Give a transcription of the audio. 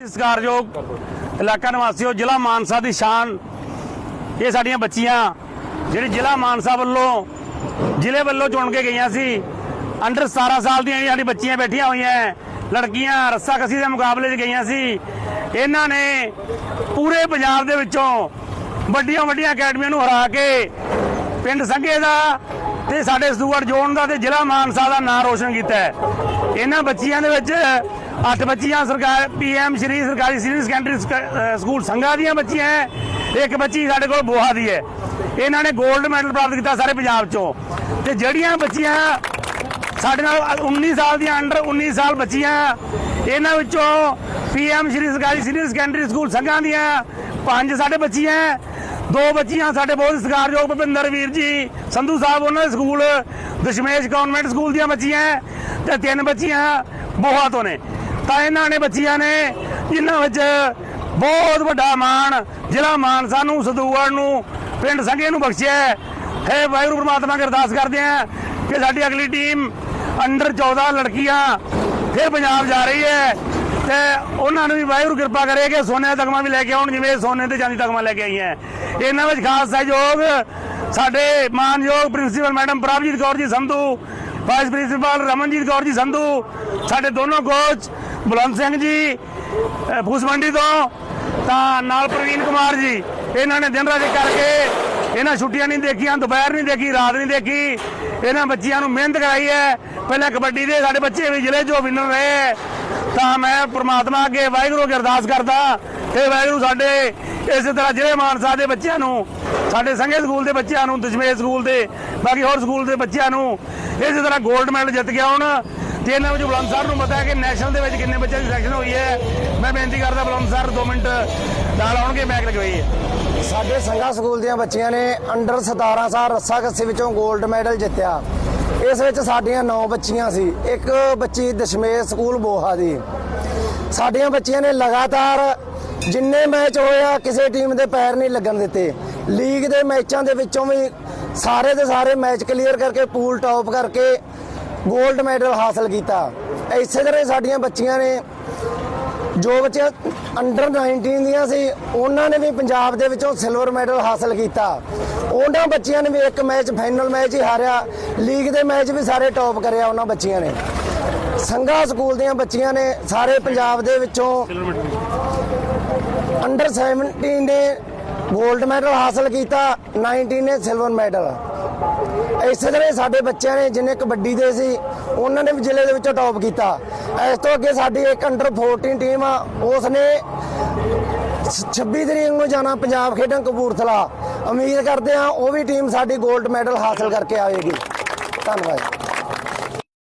ਸਤਿਕਾਰਯੋਗ ਇਲਾਕਾ ਨਿਵਾਸੀਓ, ਜ਼ਿਲ੍ਹਾ ਮਾਨਸਾ ਦੀ ਸ਼ਾਨ। ਇਹ ਸਾਡੀਆਂ ਬੱਚੀਆਂ, ਜਿਹੜੀ ਜ਼ਿਲ੍ਹਾ ਮਾਨਸਾ ਵੱਲੋਂ, ਜ਼ਿਲ੍ਹੇ ਵੱਲੋਂ ਚੁਣ ਕੇ ਗਈਆਂ ਸੀ। ਅੰਡਰ 17 ਸਾਲ ਦੀਆਂ ਸਾਡੀ ਬੱਚੀਆਂ ਬੈਠੀਆਂ ਹੋਈਆਂ ਲੜਕੀਆਂ ਰੱਸਾ ਕਸੀ ਦੇ ਮੁਕਾਬਲੇ 'ਚ ਗਈਆਂ ਸੀ। ਇਹਨਾਂ ਨੇ ਪੂਰੇ ਪੰਜਾਬ ਦੇ ਵਿੱਚੋਂ ਵੱਡੀਆਂ ਵੱਡੀਆਂ ਅਕੈਡਮੀਆਂ ਨੂੰ ਹਰਾ ਕੇ ਪਿੰਡ ਸੰਘੇ ਦਾ ਤੇ ਸਾਡੇ ਸਦੂਗੜ ਜ਼ੋਨ ਦਾ ਤੇ ਜ਼ਿਲ੍ਹਾ ਮਾਨਸਾ ਦਾ ਨਾਮ ਰੋਸ਼ਨ ਕੀਤਾ ਇਹਨਾਂ ਬੱਚੀਆਂ ਦੇ ਵਿੱਚ ਅੱਠ ਬੱਚੀਆਂ ਸਰਕਾਰ ਪੀਐਮ ਸ਼੍ਰੀ ਸਰਕਾਰੀ ਸੀਨੀਅਰ ਸੈਕੰਡਰੀ ਸਕੂਲ ਸੰਘਾ ਦੀਆਂ ਬੱਚੀਆਂ ਹੈ ਇੱਕ ਬੱਚੀ ਸਾਡੇ ਕੋਲ ਬੋਹਾ ਦੀ ਹੈ ਇਹਨਾਂ ਨੇ 골ਡ ਮੈਡਲ ਪ੍ਰਾਪਤ ਕੀਤਾ ਸਾਰੇ ਪੰਜਾਬ ਚੋਂ। ਤੇ ਜਿਹੜੀਆਂ ਬੱਚੀਆਂ ਸਾਡੇ ਨਾਲ 19 ਸਾਲ ਦੀਆਂ ਅੰਡਰ 19 ਸਾਲ ਬੱਚੀਆਂ, ਇਹਨਾਂ ਵਿੱਚੋਂ ਪੀਐਮ ਸ਼੍ਰੀ ਸਰਕਾਰੀ ਸੀਨੀਅਰ ਸੈਕੰਡਰੀ ਸਕੂਲ ਸੰਘਾਂ ਦੀਆਂ ਪੰਜ ਸਾਡੇ ਬੱਚੀਆਂ ਹੈ। ਦੋ ਬੱਚੀਆਂ ਸਾਡੇ ਬਹੁਤ ਸਤਿਕਾਰਯੋਗ ਭੁਪਿੰਦਰ ਵੀਰ ਜੀ, ਸੰਧੂ ਸਾਹਿਬ ਉਹਨਾਂ ਦੇ ਸਕੂਲ, ਦਸ਼ਮੇਸ਼ ਕਨਵੈਂਟ ਸਕੂਲ ਦੀਆਂ ਬੱਚੀਆਂ ਹੈ ਤੇ ਤਿੰਨ ਬੱਚੀਆਂ ਬੋਹਾ ਤੋਂ ਨੇ। ਤਾਂ ਇਹਨਾਂ ਨੇ ਬੱਚੀਆਂ ਨੇ, ਜਿਨ੍ਹਾਂ ਵਿੱਚ ਬਹੁਤ ਵੱਡਾ ਮਾਣ, ਜ਼ਿਲ੍ਹਾ ਮਾਨਸਾ ਨੂੰ ਸਦੂਗੜ ਨੂੰ, ਪਿੰਡ ਸੰਘੇ ਨੂੰ ਬਖਸ਼ਿਆ ਹੈ। ਹੈ ਵਾਹਿਗੁਰੂ ਪ੍ਰਮਾਤਮਾ ਕੀ ਅਰਦਾਸ ਕਰਦੇ ਆ ਕਿ ਸਾਡੀ ਅਗਲੀ ਟੀਮ ਅੰਡਰ 14 ਲੜਕੀਆਂ ਫਿਰ ਪੰਜਾਬ ਜਾ ਰਹੀ ਹੈ ਤੇ ਉਹਨਾਂ ਨੂੰ ਵੀ ਵਾਹਿਗੁਰੂ ਕਿਰਪਾ ਕਰੇ ਕਿ ਸੋਨੇ ਦਾ ਤਗਮਾ ਵੀ ਲੈ ਕੇ ਆਉਣ, ਜਿਵੇਂ ਸੋਨੇ ਤੇ ਚਾਂਦੀ ਤਗਮਾ ਲੈ ਕੇ ਆਈਆਂ ਇਹਨਾਂ ਵਿੱਚ ਖਾਸ ਸਹਿਯੋਗ ਸਾਡੇ ਮਾਨਯੋਗ principal madam Prabhjeet Kaur ji Sandhu, vice principal Ramanjeet Kaur ji Sandhu, ਸਾਡੇ ਦੋਨੋਂ ਕੋਚ ਬਲਵੰਤ ਸਿੰਘ ਜੀ, ਅਹ ਫੂਸ ਮੰਡੀ ਤੋਂ, ਤਾਂ ਨਾਲ ਪ੍ਰਵੀਨ ਕੁਮਾਰ ਜੀ, ਇਹਨਾਂ ਨੇ ਦਿਨ ਰਾਤ ਕਰਕੇ ਇਹਨਾਂ ਛੁੱਟੀਆਂ ਨਹੀਂ ਦੇਖੀਆਂ, ਦੁਪਹਿਰ ਨਹੀਂ ਦੇਖੀ, ਰਾਤ ਨਹੀਂ ਦੇਖੀ, ਇਹਨਾਂ ਬੱਚਿਆਂ ਨੂੰ ਮਿਹਨਤ ਕਰਾਈ ਹੈ ਪਹਿਲਾਂ ਕਬੱਡੀ ਦੇ ਸਾਡੇ ਬੱਚੇ ਵੀ ਜ਼ਿਲ੍ਹੇ 'ਚੋਂ ਵਿਨਰ ਰਹੇ ਹੈ। ਤਾਂ ਮੈਂ ਪ੍ਰਮਾਤਮਾ ਅੱਗੇ ਵਾਹਿਗੁਰੂ ਅੱਗੇ ਅਰਦਾਸ ਕਰਦਾ ਕਿ ਵਾਹਿਗੁਰੂ ਸਾਡੇ ਇਸੇ ਤਰ੍ਹਾਂ ਜ਼ਿਲ੍ਹੇ ਮਾਨਸਾ ਦੇ ਬੱਚਿਆਂ ਨੂੰ, ਸਾਡੇ ਸੰਘੇ ਸਕੂਲ ਦੇ ਬੱਚਿਆਂ ਨੂੰ, ਦਸ਼ਮੇਸ਼ ਸਕੂਲ ਦੇ, ਬਾਕੀ ਹੋਰ ਸਕੂਲ ਦੇ ਬੱਚਿਆਂ ਨੂੰ ਇਸੇ ਤਰ੍ਹਾਂ 골ਡ ਮੈਡਲ ਜਿੱਤ ਕੇ ਆਉਣ ਤੇ ਇਹਨਾਂ ਵਿੱਚ ਬੁਲੰਦ ਸਾਹਿਬ ਨੂੰ ਪਤਾ ਹੈ ਕਿ ਨੈਸ਼ਨਲ ਦੇ ਵਿੱਚ ਕਿੰਨੇ ਬੱਚਿਆਂ ਦੀ ਸਿਲੈਕਸ਼ਨ ਹੋਈ ਹੈ, ਮੈਂ ਬੇਨਤੀ ਕਰਦਾ ਬੁਲੰਦ ਸਾਹਿਬ 2 ਮਿੰਟ ਨਾਲ ਆਉਣਗੇ ਮੈਕ ਲਗਵਾਈ ਸਾਡੇ ਸੰਘਾ ਸਕੂਲ ਦੀਆਂ ਬੱਚੀਆਂ ਨੇ ਅੰਡਰ 17 ਸਾਲ ਰੱਸਾ ਕੱਸੀ ਵਿੱਚੋਂ 골ਡ ਮੈਡਲ ਜਿੱਤਿਆ। ਇਸ ਵਿੱਚ ਸਾਡੀਆਂ 9 ਬੱਚੀਆਂ ਸੀ, ਇੱਕ ਬੱਚੀ ਦਸ਼ਮੇਸ਼ ਸਕੂਲ ਬੋਹਾ ਦੀ। ਸਾਡੀਆਂ ਬੱਚੀਆਂ ਨੇ ਲਗਾਤਾਰ ਜਿੰਨੇ ਮੈਚ ਹੋਇਆ, ਕਿਸੇ ਟੀਮ ਦੇ ਪੈਰ ਨਹੀਂ ਲੱਗਣ ਦਿੱਤੇ। ਲੀਗ ਦੇ ਮੈਚਾਂ ਦੇ ਵਿੱਚੋਂ ਵੀ ਸਾਰੇ ਦੇ ਸਾਰੇ ਮੈਚ ਕਲੀਅਰ ਕਰਕੇ ਪੂਲ ਟੌਪ ਕਰਕੇ 골ਡ ਮੈਡਲ ਹਾਸਲ ਕੀਤਾ। ਇਸੇ ਤਰ੍ਹਾਂ ਸਾਡੀਆਂ ਬੱਚੀਆਂ ਨੇ, ਜੋ ਬੱਚੇ ਅੰਡਰ 19 ਦੀਆਂ ਸੀ, ਉਹਨਾਂ ਨੇ ਵੀ ਪੰਜਾਬ ਦੇ ਵਿੱਚੋਂ ਸਿਲਵਰ ਮੈਡਲ ਹਾਸਲ ਕੀਤਾ। ਉਹਨਾਂ ਬੱਚਿਆਂ ਨੇ ਵੀ ਇੱਕ ਮੈਚ ਫਾਈਨਲ ਮੈਚ ਹੀ ਹਾਰਿਆ। ਲੀਗ ਦੇ ਮੈਚ ਵੀ ਸਾਰੇ ਟੌਪ ਕਰਿਆ ਉਹਨਾਂ ਬੱਚੀਆਂ ਨੇ। ਸੰਘਾ ਸਕੂਲ ਦੀਆਂ ਬੱਚੀਆਂ ਨੇ ਸਾਰੇ ਪੰਜਾਬ ਦੇ ਵਿੱਚੋਂ ਅੰਡਰ 17 ਨੇ 골ਡ ਮੈਡਲ ਹਾਸਲ ਕੀਤਾ 19 ਨੇ ਸਿਲਵਰ ਮੈਡਲ ਇਸੇ ਤਰ੍ਹਾਂ ਸਾਡੇ ਬੱਚਿਆਂ ਨੇ ਜਿਹਨੇ ਕਬੱਡੀ ਦੇ ਸੀ, ਉਹਨਾਂ ਨੇ ਵੀ ਜ਼ਿਲ੍ਹੇ ਦੇ ਵਿੱਚੋਂ ਟੌਪ ਕੀਤਾ। ਇਸ ਤੋਂ ਅੱਗੇ ਸਾਡੀ ਇੱਕ ਅੰਡਰ 14 ਟੀਮ ਆ ਉਸ ਨੇ 26 ਤਰੀਕ ਨੂੰ ਜਾਣਾ ਪੰਜਾਬ ਖੇਡਣ ਕਪੂਰਥਲਾ। ਉਮੀਦ ਕਰਦੇ ਆ ਉਹ ਵੀ ਟੀਮ ਸਾਡੀ 골ਡ ਮੈਡਲ ਹਾਸਲ ਕਰਕੇ ਆਵੇਗੀ। ਧੰਨਵਾਦ।